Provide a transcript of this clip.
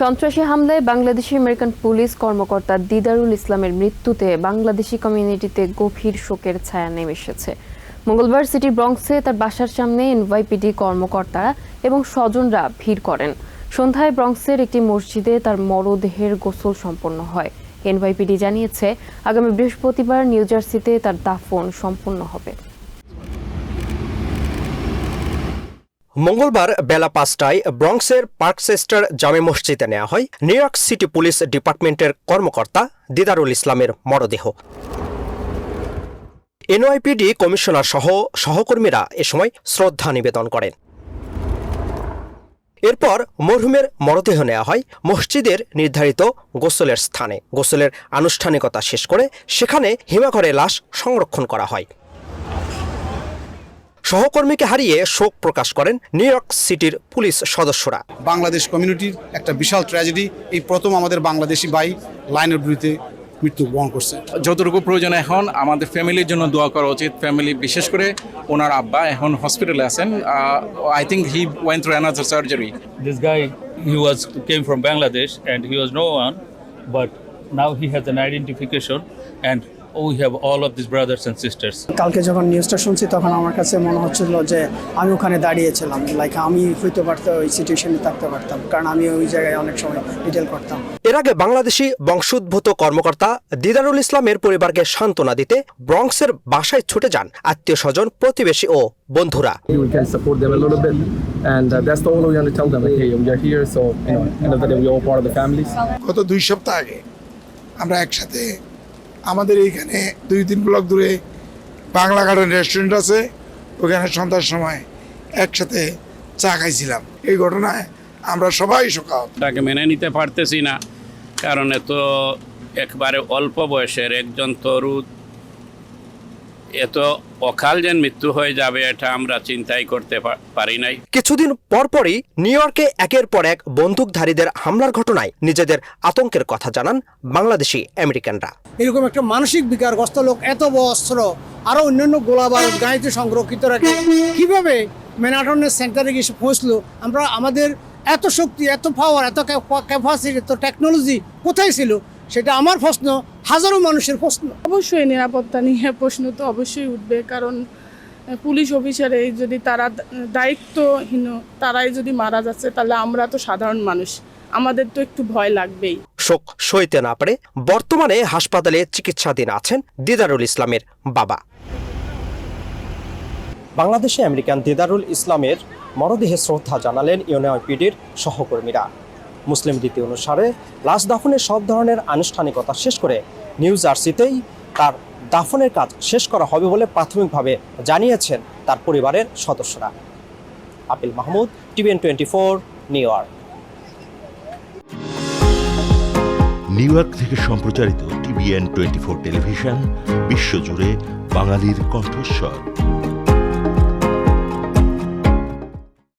সন্ত্রাসী হামলায় Bangladeshi American police কর্মকর্তা দিদারুল ইসলামের মৃত্যুতে বাংলাদেশি কমিউনিটিতে গভীর শোকের ছায়া নেমে এসেছে। মঙ্গলবার সিটি ব্রঙ্কসে তার বাসার সামনে এনওয়াইপিডি কর্মকর্তারা এবং স্বজনরা ভিড় করেন। সন্ধ্যায় ব্রঙ্কসের একটি মসজিদে তার মরদেহের গোসল সম্পন্ন হয়। এনওয়াইপিডি জানিয়েছে, আগামী বৃহস্পতিবার নিউ জার্সিতে তার দাফন সম্পন্ন হবে। মঙ্গলবার বেলা পাঁচটায় ব্রঙ্কসের পার্কসেস্টার জামে মসজিদে নেওয়া হয়। নিউ ইয়র্ক সিটি পুলিশ ডিপার্টমেন্টের কর্মকর্তা দিদারুল ইসলামের মরদেহ। এনওয়াইপিডি কমিশনার সহ সহকর্মীরা এ সময় শ্রদ্ধা নিবেদন করেন। এরপর মরহুমের মরদেহ নেওয়া হয় মসজিদের নির্ধারিত গোসলের স্থানে। গোসলের আনুষ্ঠানিকতা শেষ করে সেখানে হিমাঘরে লাশ সংরক্ষণ করা হয়। সহকর্মীকে হারিয়ে শোক প্রকাশ করেন নিউ ইয়র্ক সিটির পুলিশ সদস্যরা। বাংলাদেশ কমিউনিটির একটা বিশাল ট্র্যাজেডি। এই প্রথম আমাদের বাংলাদেশি ভাই লাইনের বিরুদ্ধে মৃত্যুবরণ করছে। যতটুকু প্রয়োজন এখন আমাদের ফ্যামিলির জন্য দোয়া করা উচিত। ফ্যামিলি বিশেষ করে ওনার আব্বা এখন হসপিটালে আছেন। I think he went through another surgery this guy he was came from Bangladesh and he was no one but now he has an identification and we have all of these brothers and sisters কালকে যখন নিউজটা শুনছি তখন আমার কাছে মনে হচ্ছিল যে আমি ওখানে দাঁড়িয়েছিলাম লাইক আমি হইতে পারতো ওই সিচুয়েশনে থাকতে পারতাম কারণ আমি ওই জায়গায় অনেক সময় ডিটেল করতাম এর আগে বাংলাদেশি বংশোদ্ভূত কর্মকর্তা দিদারুল ইসলামের পরিবারকে সান্ত্বনা দিতে ব্রঙ্কসের বাসায় ছুটে যান আত্মীয় স্বজন প্রতিবেশী ও বন্ধুরা we can support them a little bit. And uh, that's the only way we to tell them, like, hey, we are here, so, you know, end of the day, we're all part of the families. গত দুই সপ্তাহ আগে আমরা একসাথে আমাদের এইখানে দুই তিন ব্লক দূরে বাংলা গার্ডেন রেস্টুরেন্ট আছে। ওখানে সন্ধ্যার সময় একসাথে চা খাইছিলাম। এই ঘটনায় আমরা সবাই শোকাও তাকে মেনে নিতে পারতেছি না। কারণ এত একবারে অল্প বয়সের একজন তরুণ এত অকাল যেন মৃত্যু হয়ে যাবে এটা আমরা চিন্তাই করতে পারি নাই। কিছুদিন পরপরই নিউ ইয়র্কে একের পর এক বন্দুকধারীদের হামলার ঘটনায় নিজেদের আতঙ্কের কথা জানান বাংলাদেশি আমেরিকানরা। এরকম একটা মানসিক বিকারগ্রস্ত লোক এত অস্ত্র আরও অন্যান্য গোলা বারুদ গাড়িতে সংরক্ষিত রাখে। কীভাবে ম্যানাটনের সেন্টারে গিয়ে পৌঁছলো? আমরা আমাদের এত শক্তি এত পাওয়ার এত ক্যাপাসিটি এত টেকনোলজি কোথায় ছিল? সেটা আমার প্রশ্ন। হাজারো মানুষের প্রশ্ন। অবশ্যই নিরাপত্তা নিয়ে প্রশ্ন তো অবশ্যই উঠবে কারণ পুলিশ অফিসারে যদি তারা দায়িত্বহীন তারাই যদি মারা যাচ্ছে তাহলে আমরা তো সাধারণ মানুষ। আমাদের তো একটু ভয় লাগবেই। শোক সইতে না পারে বর্তমানে হাসপাতালে চিকিৎসাধীন আছেন দিদারুল ইসলামের বাবা। বাংলাদেশে আমেরিকান দিদারুল ইসলামের মরদেহে শ্রদ্ধা জানালেন ইউনিয়নপিডির সহকর্মীরা। মুসলিম রীতি অনুসারে লাশ দাফনের সব ধরনের আনুষ্ঠানিকতা শেষ করে নিউ জার্সিতেই তার দাফনের কাজ শেষ করা হবে বলে প্রাথমিকভাবে জানিয়েছেন তার পরিবারের সদস্যরা। Appeal Mahmud, TVN twenty four New York. New York থেকে সম্প্রচারিত টিভিএন টোয়েন্টি ফোর টেলিভিশন, বিশ্বজুড়ে বাঙালির কণ্ঠস্বর।